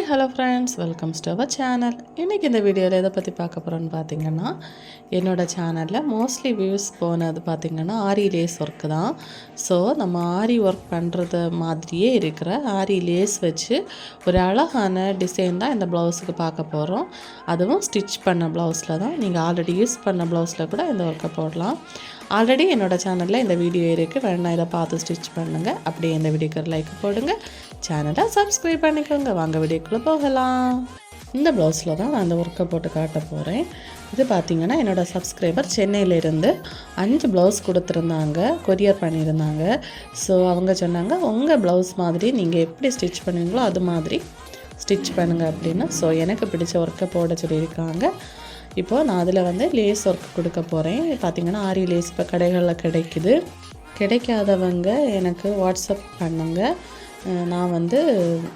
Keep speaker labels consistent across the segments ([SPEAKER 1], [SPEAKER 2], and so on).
[SPEAKER 1] Hi hello friends welcome to our channel இன்றைக்கி இந்த வீடியோவில் எதை பற்றி பார்க்க போகிறோன்னு பார்த்தீங்கன்னா என்னோடய சேனலில் மோஸ்ட்லி வியூஸ் போனது பார்த்திங்கன்னா ஆரி லேஸ் ஒர்க்கு தான். ஸோ நம்ம ஆரி ஒர்க் பண்ணுறது மாதிரியே இருக்கிற ஆரி லேஸ் வச்சு ஒரு அழகான டிசைன் தான் இந்த ப்ளவுஸுக்கு பார்க்க போகிறோம் அதுவும் ஸ்டிச் பண்ண ப்ளவுஸில் தான். நீங்கள் ஆல்ரெடி யூஸ் பண்ண ப்ளவுஸில் கூட இந்த ஒர்க்கை போடலாம். ஆல்ரெடி என்னோடய சேனலில் இந்த வீடியோ இருக்குது வேணா இதை பார்த்து ஸ்டிச் பண்ணுங்கள் அப்படியே இந்த வீடியோக்கு லைக் போடுங்க. சேனலை சப்ஸ்கிரைப் பண்ணிக்கோங்க. வாங்க வீடியோக்குள்ளே போகலாம். இந்த ப்ளவுஸில் தான் நான் அந்த ஒர்க்கை போட்டு காட்ட போகிறேன் இது பார்த்தீங்கன்னா என்னோடய சப்ஸ்கிரைபர் சென்னையிலேருந்து அஞ்சு ப்ளவுஸ் கொடுத்துருந்தாங்க. கொரியர் பண்ணியிருந்தாங்க. ஸோ அவங்க சொன்னாங்க உங்கள் ப்ளவுஸ் மாதிரி நீங்கள் எப்படி ஸ்டிச் பண்ணுவீங்களோ அது மாதிரி ஸ்டிச் பண்ணுங்க அப்படின்னு. ஸோ எனக்கு பிடிச்ச ஒர்க்கை போட சொல்லியிருக்காங்க. இப்போது நான் அதில் வந்து லேஸ் ஒர்க் கொடுக்க போகிறேன் பார்த்திங்கன்னா ஆரி லேஸ் இப்போ கடைகளில் கிடைக்குது. கிடைக்காதவங்க எனக்கு வாட்ஸ்அப் பண்ணுங்கள் நான் வந்து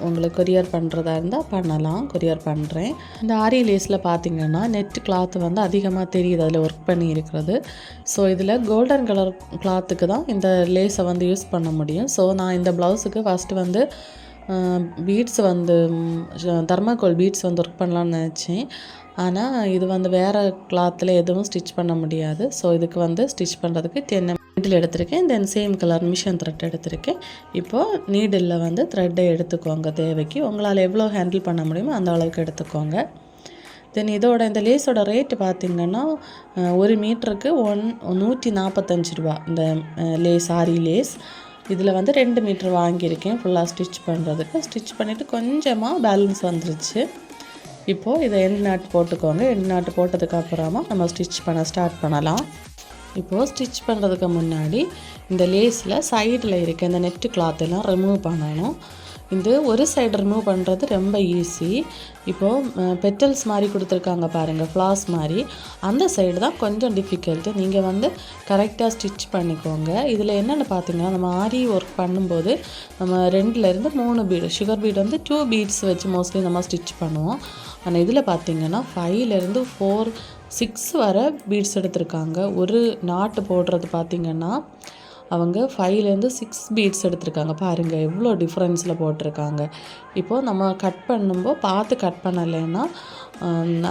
[SPEAKER 1] உங்களுக்கு கொரியர் பண்ணுறதா இருந்தால் பண்ணலாம் கொரியர் பண்ணுறேன் இந்த ஆரி லேஸில் பார்த்தீங்கன்னா நெட் கிளாத் வந்து அதிகமாக தெரியுது அதில் ஒர்க் பண்ணி இருக்கிறது. ஸோ இதில் கோல்டன் கலர் கிளாத்துக்கு தான் இந்த லேஸை வந்து யூஸ் பண்ண முடியும். ஸோ நான் இந்த ப்ளவுஸுக்கு ஃபஸ்ட்டு வந்து பீட்ஸ் வந்து தர்மாக்கோல் பீட்ஸ் வந்து ஒர்க் பண்ணலான்னு நினச்சேன். ஆனால் இது வந்து வேறு கிளாத்தில் எதுவும் ஸ்டிச் பண்ண முடியாது. ஸோ இதுக்கு வந்து ஸ்டிச் பண்ணுறதுக்கு டென் நீடில் எடுத்திருக்கேன். Then same colour machine thread எடுத்திருக்கேன். இப்போது நீடில் வந்து த்ரெட்டை எடுத்துக்கோங்க தேவைக்கு. உங்களால் எவ்வளோ ஹேண்டில் பண்ண முடியுமோ அந்த அளவுக்கு எடுத்துக்கோங்க. தென் இதோட இந்த லேஸோட ரேட்டு பார்த்திங்கன்னா ஒரு மீட்டருக்கு ஒன் நூற்றி நாற்பத்தஞ்சு ரூபா. இந்த லே லேஸ் ஆரி லேஸ் இதில் வந்து ரெண்டு மீட்டர் வாங்கியிருக்கேன். ஃபுல்லாக ஸ்டிச் பண்ணுறதுக்கு ஸ்டிச் பண்ணிவிட்டு கொஞ்சமாக பேலன்ஸ் வந்துருச்சு. இப்போது இதை எண்ட் நாட் போட்டுக்கோங்க. எண்ட் நாட் போட்டதுக்கப்புறமா நம்ம ஸ்டிச் பண்ண ஸ்டார்ட் பண்ணலாம். இப்போது ஸ்டிச் பண்ணுறதுக்கு முன்னாடி இந்த லேஸில் சைடில் இருக்க இந்த நெட்டு கிளாத்தெல்லாம் ரிமூவ் பண்ணணும். இது ஒரு சைடு ரிமூவ் பண்ணுறது ரொம்ப ஈஸி இப்போது பெட்டல்ஸ் மாதிரி கொடுத்துருக்காங்க பாருங்கள் ஃப்ளாஸ் மாதிரி. அந்த சைடு தான் கொஞ்சம் டிஃபிகல்ட்டு நீங்கள் வந்து கரெக்டாக ஸ்டிச் பண்ணிக்கோங்க. இதில் என்னென்னு பார்த்தீங்கன்னா நம்ம ஆரி ஒர்க் பண்ணும்போது நம்ம ரெண்டுலேருந்து மூணு பீடு சுகர் பீடு வந்து டூ பீட்ஸ் வச்சு மோஸ்ட்லி நம்ம ஸ்டிச் பண்ணுவோம். ஆனால் இதில் பார்த்தீங்கன்னா ஃபைவ்லேருந்து ஃபோர் சிக்ஸ் வர பீட்ஸ் எடுத்திருக்காங்க. ஒரு நாட்டு போடுறது பார்த்திங்கன்னா அவங்க ஃபைவ்லேருந்து சிக்ஸ் பீட்ஸ் எடுத்திருக்காங்க. பாருங்கள் எவ்வளோ டிஃப்ரென்ஸில் போட்டிருக்காங்க. இப்போது நம்ம கட் பண்ணும்போது பார்த்து கட் பண்ணலைன்னா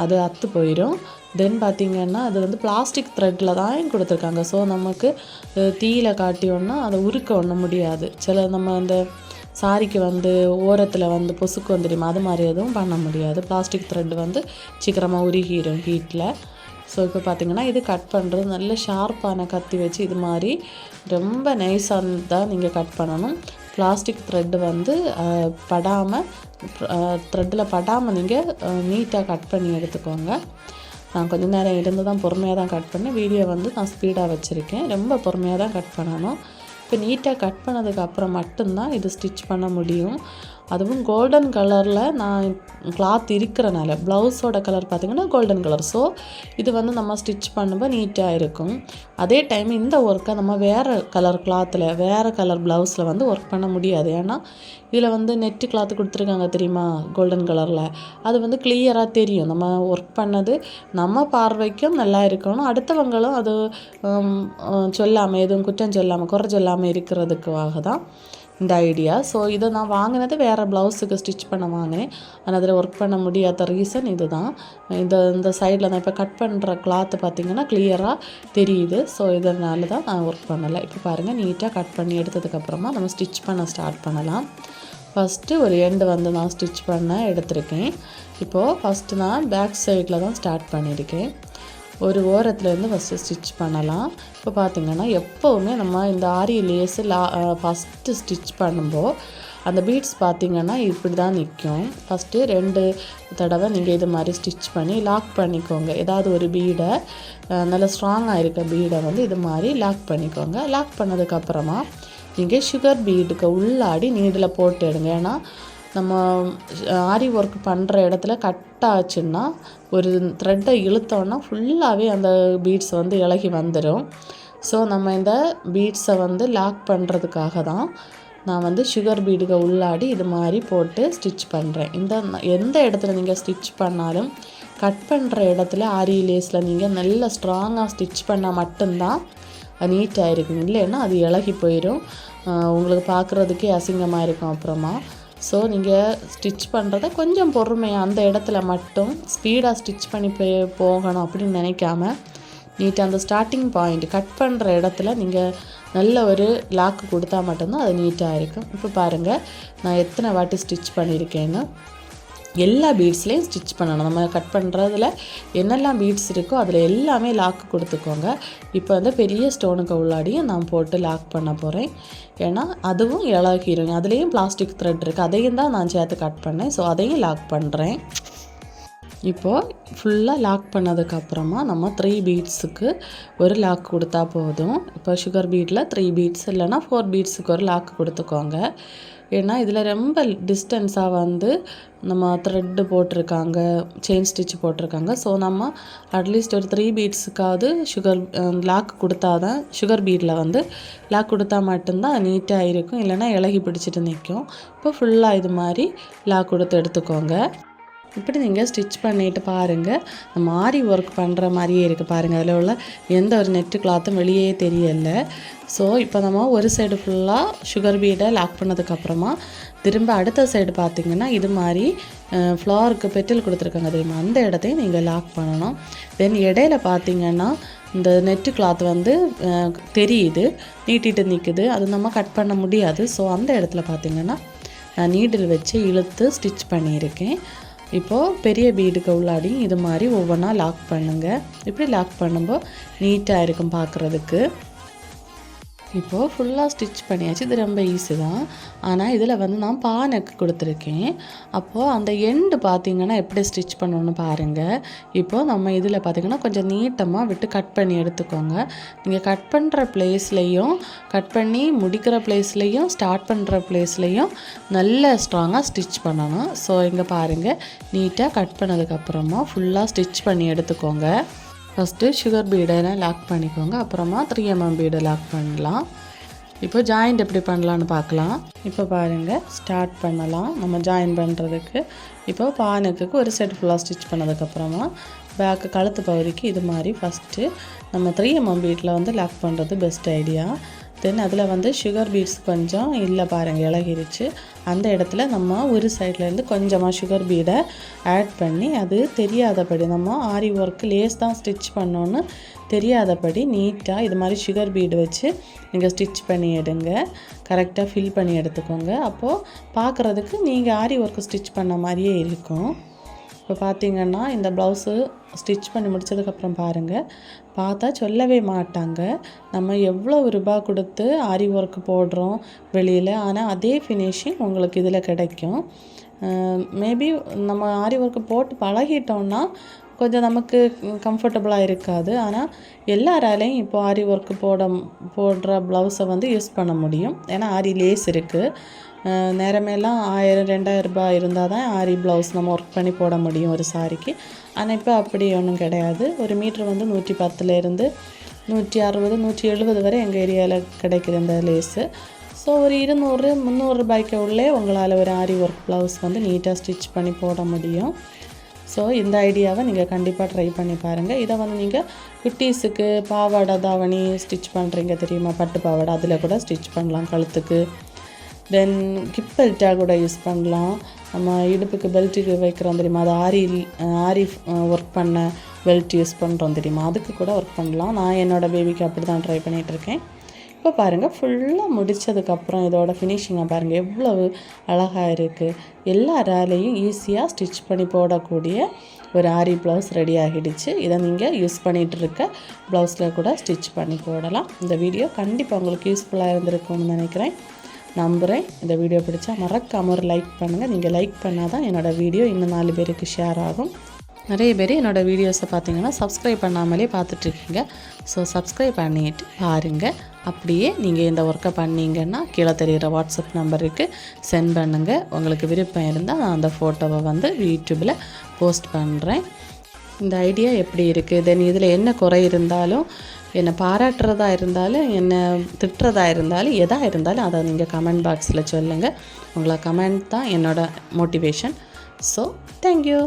[SPEAKER 1] அது அத்து போயிடும் தென் பார்த்திங்கன்னா அது வந்து பிளாஸ்டிக் த்ரெட்டில் தான் கொடுத்துருக்காங்க. ஸோ நமக்கு தீயில் தீயில காட்டியோன்னா அதை உருக்க ஒன்றும் முடியாது. சில நம்ம அந்த சாரிக்கு வந்து ஓரத்தில் வந்து பொசுக்கு வந்துடுமா? அது மாதிரி எதுவும் பண்ண முடியாது. பிளாஸ்டிக் த்ரெட் வந்து சீக்கிரமாக உருகிடும் ஹீட்டில் ஸோ இப்போ பார்த்தீங்கன்னா இது கட் பண்ணுறது நல்ல ஷார்ப்பான கத்தி வச்சு இது மாதிரி ரொம்ப நைஸாக தான் நீங்கள் கட் பண்ணணும். பிளாஸ்டிக் த்ரெட்டு வந்து படாமல் த்ரெட்டில் படாமல் நீங்கள் நீட்டாக கட் பண்ணி எடுத்துக்கோங்க. நான் கொஞ்ச நேரம் இருந்து தான் பொறுமையாக தான் கட் பண்ணேன். வீடியோ வந்து நான் ஸ்பீடாக வச்சுருக்கேன். ரொம்ப பொறுமையாக தான் கட் பண்ணணும். இப்போ நீட்டாக கட் பண்ணதுக்கு அப்புறம் மட்டும்தான் இது ஸ்டிச் பண்ண முடியும். அதுவும் கோல்டன் கலரில் நான் கிளாத் இருக்கிறனால ப்ளவுஸோட கலர் பார்த்திங்கன்னா கோல்டன் கலர் ஸோ இது வந்து நம்ம ஸ்டிச் பண்ணும்போது நீட்டாக இருக்கும். அதே டைம் இந்த ஒர்க்கை நம்ம வேறு கலர் கிளாத்தில் வேறு கலர் ப்ளவுஸில் வந்து ஒர்க் பண்ண முடியாது. ஏன்னா இதில் வந்து நெட்டு கிளாத் கொடுத்துருக்காங்க தெரியுமா? கோல்டன் கலரில் அது வந்து கிளியராக தெரியும். நம்ம ஒர்க் பண்ணது நம்ம பார்வைக்கும் நல்லா இருக்கணும். அடுத்தவங்களும் அது சொல்லாமல் எதுவும் குற்றம் சொல்லாமல் குறை சொல்லாமல் இருக்கிறதுக்காக தான் இந்த ஐடியா ஸோ இதை நான் வாங்கினது வேறு ப்ளவுஸுக்கு ஸ்டிச் பண்ண வாங்கினேன். ஆனால் அதில் ஒர்க் பண்ண முடியாத ரீசன் இது தான் இந்த இந்த சைடில் நான் இப்போ கட் பண்ணுற கிளாத்து பார்த்திங்கன்னா கிளியராக தெரியுது. ஸோ இதனால தான் நான் ஒர்க் பண்ணலை. இப்போ பாருங்கள் நீட்டாக கட் பண்ணி எடுத்ததுக்கப்புறமா நம்ம ஸ்டிச் பண்ண ஸ்டார்ட் பண்ணலாம். ஃபஸ்ட்டு ஒரு எண்டு வந்து நான் ஸ்டிச் பண்ண எடுத்திருக்கேன். இப்போது ஃபஸ்ட்டு நான் பேக் சைடில் தான் ஸ்டார்ட் பண்ணியிருக்கேன். ஒரு ஓரத்துலேருந்து ஃபஸ்ட்டு ஸ்டிச் பண்ணலாம். இப்போ பார்த்திங்கன்னா எப்போவுமே நம்ம இந்த ஆரி லேஸு லா ஃபஸ்ட்டு ஸ்டிச் பண்ணும்போது அந்த பீட்ஸ் பார்த்தீங்கன்னா இப்படி தான் நிற்கும் ஃபஸ்ட்டு ரெண்டு தடவை நீங்கள் இது மாதிரி ஸ்டிச் பண்ணி லாக் பண்ணிக்கோங்க. ஏதாவது ஒரு பீடை நல்ல ஸ்ட்ராங்காக இருக்க பீடை வந்து இது மாதிரி லாக் பண்ணிக்கோங்க. லாக் பண்ணதுக்கப்புறமா நீங்கள் சுகர் பீடுக்கு உள்ளாடி நீடில் போட்டு எடுங்க. ஏன்னா நம்ம ஆரி ஒர்க் பண்ணுற இடத்துல கட் ஆச்சுன்னா ஒரு த்ரெட்டை இழுத்தோன்னா ஃபுல்லாகவே அந்த பீட்ஸ் வந்து இலகி வந்துடும் ஸோ நம்ம இந்த பீட்ஸை வந்து லாக் பண்ணுறதுக்காக தான் நான் வந்து சுகர் பீடுக உள்ளாடி இது மாதிரி போட்டு ஸ்டிச் பண்ணுறேன் இந்த எந்த இடத்துல நீங்கள் ஸ்டிச் பண்ணாலும் கட் பண்ணுற இடத்துல ஆரி லேஸில் நீங்கள் நல்ல ஸ்ட்ராங்காக ஸ்டிச் பண்ணால் மட்டும்தான் நீட்டாக இருக்கும். இல்லைன்னா அது இலகி போயிடும் உங்களுக்கு பார்க்குறதுக்கே அசிங்கமாக இருக்கும் அப்புறமா. ஸோ நீங்கள் ஸ்டிச் பண்ணுறத கொஞ்சம் பொறுமையாக அந்த இடத்துல மட்டும் ஸ்பீடாக ஸ்டிச் பண்ணி போய் போகணும் அப்படின்னு நினைக்காம நீட்டாக அந்த ஸ்டார்டிங் பாயிண்ட் கட் பண்ணுற இடத்துல நீங்கள் நல்ல ஒரு லாக்கு கொடுத்தா மட்டும்தான் அது நீட்டாக இருக்கும். இப்போ பாருங்கள் நான் எத்தனை வாட்டி ஸ்டிச் பண்ணியிருக்கேன்னு. எல்லா பீட்ஸ்லேயும் ஸ்டிச் பண்ணணும். நம்ம கட் பண்ணுறதுல என்னெல்லாம் பீட்ஸ் இருக்கோ அதில் எல்லாமே லாக் கொடுத்துக்கோங்க. இப்போ வந்து பெரிய ஸ்டோனுக்கு உள்ளாடியும் நான் போட்டு லாக் பண்ண போகிறேன் ஏன்னா அதுவும் இழகிரும் அதுலேயும் பிளாஸ்டிக் த்ரெட் இருக்குது அதையும் தான் நான் சேர்த்து கட் பண்ணேன். ஸோ அதையும் லாக் பண்ணுறேன் இப்போது ஃபுல்லாக லாக் பண்ணதுக்கப்புறமா நம்ம த்ரீ பீட்ஸுக்கு ஒரு லாக் கொடுத்தா போதும். இப்போ சுகர் பீட்டில் த்ரீ பீட்ஸ் இல்லைனா ஃபோர் பீட்ஸுக்கு ஒரு லாக் கொடுத்துக்கோங்க. ஏன்னா இதில் ரொம்ப டிஸ்டன்ஸாக வந்து நம்ம த்ரெட்டு போட்டிருக்காங்க செயின் ஸ்டிச் போட்டிருக்காங்க. ஸோ நம்ம அட்லீஸ்ட் ஒரு த்ரீ பீட்ஸுக்காவது சுகர் லாக் கொடுத்தா தான் சுகர் பீடில் வந்து லாக் கொடுத்தா மட்டும்தான் நீட்டாக இருக்கும். இல்லைன்னா இலகி பிடிச்சிட்டு நிற்கும். இப்போ ஃபுல்லாக இது மாதிரி லாக் கொடுத்து எடுத்துக்கோங்க. இப்படி நீங்கள் ஸ்டிச் பண்ணிவிட்டு பாருங்கள் நம்ம ஆரி ஒர்க் பண்ணுற மாதிரியே இருக்குது பாருங்கள் அதில் உள்ள எந்த ஒரு நெட்டு கிளாத்தும் வெளியே தெரியலை. ஸோ இப்போ நம்ம ஒரு சைடு ஃபுல்லாக சுகர் பீடை லாக் பண்ணதுக்கப்புறமா திரும்ப அடுத்த சைடு பார்த்திங்கன்னா இது மாதிரி ஃப்ளவருக்கு பெட்டில் கொடுத்துருக்காங்க தெரியுமா? அந்த இடத்தையும் நீங்கள் லாக் பண்ணணும். தென் இடையில பார்த்திங்கன்னா இந்த நெட்டு கிளாத் வந்து தெரியுது நீட்டிட்டு நிற்குது அது நம்ம கட் பண்ண முடியாது. ஸோ அந்த இடத்துல பார்த்திங்கன்னா நான் நீடில் வச்சு இழுத்து ஸ்டிச் பண்ணியிருக்கேன். இப்போது பெரிய பீடுக்கு உள்ளாடி இது மாதிரி ஒவ்வொன்றா லாக் பண்ணுங்கள் இப்படி லாக் பண்ணும்போது நீட்டாக இருக்கும் பார்க்குறதுக்கு. இப்போது ஃபுல்லாக ஸ்டிச் பண்ணியாச்சு. இது ரொம்ப ஈஸி தான். ஆனால் இதில் வந்து நான் பானைக்கு கொடுத்துருக்கேன். அப்போது அந்த எண்டு பார்த்திங்கன்னா எப்படி ஸ்டிச் பண்ணணும்னு பாருங்கள் இப்போது நம்ம இதில் பார்த்திங்கன்னா கொஞ்சம் நீட்டமாக விட்டு கட் பண்ணி எடுத்துக்கோங்க. நீங்கள் கட் பண்ணுற ப்ளேஸ்லேயும் கட் பண்ணி முடிக்கிற ப்ளேஸ்லேயும் ஸ்டார்ட் பண்ணுற ப்ளேஸ்லேயும் நல்ல ஸ்ட்ராங்காக ஸ்டிச் பண்ணணும். ஸோ இங்கே பாருங்கள் நீட்டாக கட் பண்ணதுக்கப்புறமா ஃபுல்லாக ஸ்டிச் பண்ணி எடுத்துக்கோங்க. ஃபஸ்ட்டு சுகர் பீடை லாக் பண்ணிக்கோங்க. அப்புறமா த்ரீ எம்எம் பீடை லாக் பண்ணலாம். இப்போ ஜாயிண்ட் எப்படி பண்ணலான்னு பார்க்கலாம். இப்போ பாருங்கள் ஸ்டார்ட் பண்ணலாம். நம்ம ஜாயின் பண்ணுறதுக்கு இப்போ பானுக்கு ஒரு செட் ஃபுல்லாக ஸ்டிச் பண்ணதுக்கப்புறமா பேக்கு கழுத்து பகுதிக்கு இது மாதிரி ஃபஸ்ட்டு நம்ம த்ரீ எம்எம் பீட்டில் வந்து லாக் பண்ணுறது பெஸ்ட் ஐடியா தென் அதில் வந்து சுகர் பீட்ஸ் கொஞ்சம் இல்லை பாருங்கள் இலகிருச்சு. அந்த இடத்துல நம்ம ஒரு சைட்லேருந்து கொஞ்சமாக சுகர் பீடை ஆட் பண்ணி அது தெரியாதபடி நம்ம ஆரி ஒர்க்கு லேஸ் தான் ஸ்டிச் பண்ணோன்னு தெரியாதபடி நீட்டாக இது மாதிரி சுகர் பீடு வச்சு நீங்கள் ஸ்டிச் பண்ணி எடுங்க. கரெக்டாக ஃபில் பண்ணி எடுத்துக்கோங்க. அப்போது பார்க்குறதுக்கு நீங்கள் ஆரி ஒர்க்கு ஸ்டிச் பண்ண மாதிரியே இருக்கும். இப்போ பார்த்திங்கன்னா இந்த ப்ளவுஸு ஸ்டிச் பண்ணி முடித்ததுக்கப்புறம் பாருங்கள் பார்த்தா சொல்லவே மாட்டாங்க. நம்ம எவ்வளோ ரூபா கொடுத்து ஆரி ஒர்க் போடுறோம் வெளியில் ஆனால் அதே ஃபினிஷிங் உங்களுக்கு இதில் கிடைக்கும். மேபி நம்ம ஆரி ஒர்க்கு போட்டு பழகிட்டோம்னா கொஞ்சம் நமக்கு கம்ஃபர்டபுளாக இருக்காது. ஆனால் எல்லாராலையும் இப்போ ஆரி ஒர்க்கு போட போடுற ப்ளவுஸை வந்து யூஸ் பண்ண முடியும். ஏன்னா ஆரி லேஸ் இருக்குது நேரமேலாம் ஆயிரம் ரெண்டாயிரம் ரூபாய் இருந்தால் தான் ஆரி ப்ளவுஸ் நம்ம ஒர்க் பண்ணி போட முடியும் ஒரு சாரிக்கு ஆனால் இப்போ அப்படி ஒன்றும் கிடையாது. ஒரு மீட்ரு வந்து நூற்றி பத்துலேருந்து நூற்றி அறுபது நூற்றி எழுபது வரை எங்கள் ஏரியாவில் கிடைக்கிது இந்த லேஸு ஸோ ஒரு இருநூறு முந்நூறு ரூபாய்க்கு உள்ளே உங்களால் ஒரு ஆரி ஒர்க் ப்ளவுஸ் வந்து நீட்டாக ஸ்டிச் பண்ணி போட முடியும். ஸோ இந்த ஐடியாவை நீங்கள் கண்டிப்பாக ட்ரை பண்ணி பாருங்கள் இதை வந்து நீங்கள் குட்டீஸுக்கு பாவாடை தாவணி ஸ்டிச் பண்ணுறீங்க தெரியுமா? பட்டு பாவாடை அதில் கூட ஸ்டிச் பண்ணலாம் கழுத்துக்கு. தென் கிப் பெல்ட்டாக கூட யூஸ் பண்ணலாம். நம்ம இடுப்புக்கு பெல்ட்டுக்கு வைக்கிறோம் தெரியுமா? அது ஆரி ஆரி ஒர்க் பண்ண பெல்ட் யூஸ் பண்ணுறோம் தெரியுமா? அதுக்கு கூட ஒர்க் பண்ணலாம். நான் என்னோடய பேபிக்கு அப்படி தான் ட்ரை பண்ணிகிட்ருக்கேன் இப்போ பாருங்கள் ஃபுல்லாக முடித்ததுக்கப்புறம் இதோட ஃபினிஷிங்கை பாருங்கள் எவ்வளவு அழகாக இருக்குது எல்லா ரேலையும் ஈஸியாக ஸ்டிச் பண்ணி போடக்கூடிய ஒரு ஆரி ப்ளவுஸ் ரெடி ஆகிடுச்சு. இதை நீங்கள் யூஸ் பண்ணிகிட்டு இருக்க ப்ளவுஸில் கூட ஸ்டிச் பண்ணி போடலாம். இந்த வீடியோ கண்டிப்பாக உங்களுக்கு யூஸ்ஃபுல்லாக இருந்திருக்கும்னு நினைக்கிறேன். நம்புகிறேன் இந்த வீடியோ பிடிச்சா மறக்காமல் ஒரு லைக் பண்ணுங்கள் நீங்கள் லைக் பண்ணால் தான் என்னோடய வீடியோ இன்னும் நாலு பேருக்கு ஷேர் ஆகும். நிறைய பேர் என்னோடய வீடியோஸை பார்த்தீங்கன்னா சப்ஸ்கிரைப் பண்ணாமலே பார்த்துட்ருக்கீங்க ஸோ சப்ஸ்கிரைப் பண்ணிட்டு பாருங்கள் அப்படியே நீங்கள் இந்த ஒர்க்கை பண்ணிங்கன்னா கீழே தெரிகிற வாட்ஸ்அப் நம்பருக்கு சென்ட் பண்ணுங்கள் உங்களுக்கு விருப்பம் இருந்தால் நான் அந்த ஃபோட்டோவை வந்து யூடியூப்பில் போஸ்ட் பண்ணுறேன் இந்த ஐடியா எப்படி இருக்குது தென் இதில் என்ன குறை இருந்தாலும் என்னை பாராட்டுறதா இருந்தாலும் என்னை திட்டுறதா இருந்தாலும் எதாக இருந்தாலும் அதை நீங்கள் கமெண்ட் பாக்ஸில் சொல்லுங்கள் உங்களை கமெண்ட் தான் என்னோடய மோட்டிவேஷன் ஸோ தேங்க்யூ